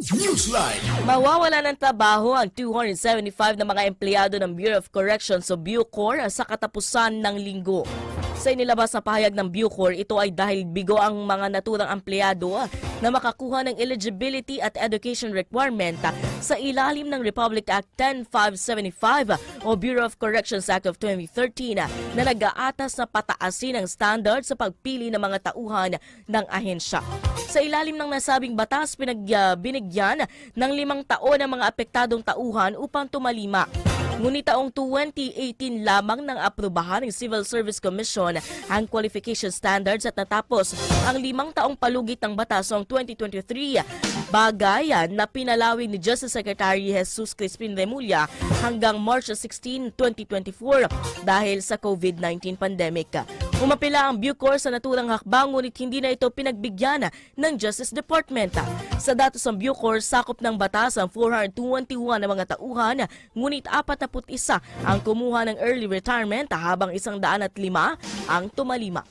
Newsline. Mawawala ng trabaho ang 275 na mga empleyado ng Bureau of Corrections o Bucor sa katapusan ng linggo. Sa inilabas na pahayag ng Bucor, ito ay dahil bigo ang mga naturang empleyado na makakuha ng eligibility at education requirement sa ilalim ng Republic Act 10575 o Bureau of Corrections Act of 2013 na nag-aatas na pataasin ang standard sa pagpili ng mga tauhan ng ahensya. Sa ilalim ng nasabing batas, pinag, binigyan ng limang taon ang mga apektadong tauhan upang tumalima. Ngunit taong 2018 lamang nang aprubahan ng Civil Service Commission ang qualification standards at natapos ang limang taong palugit ng batas noong 2023. Bagay na pinalawin ni Justice Secretary Jesus Crispin Remulla hanggang March 16, 2024 dahil sa COVID-19 pandemic. Umapila ang Bucor sa naturang hakbang ngunit hindi na ito pinagbigyan ng Justice Department. Sa datos ng Bucor, sakop ng batas ang 421 na mga tauhan ngunit 41 ang kumuha ng early retirement habang 105 ang tumalima.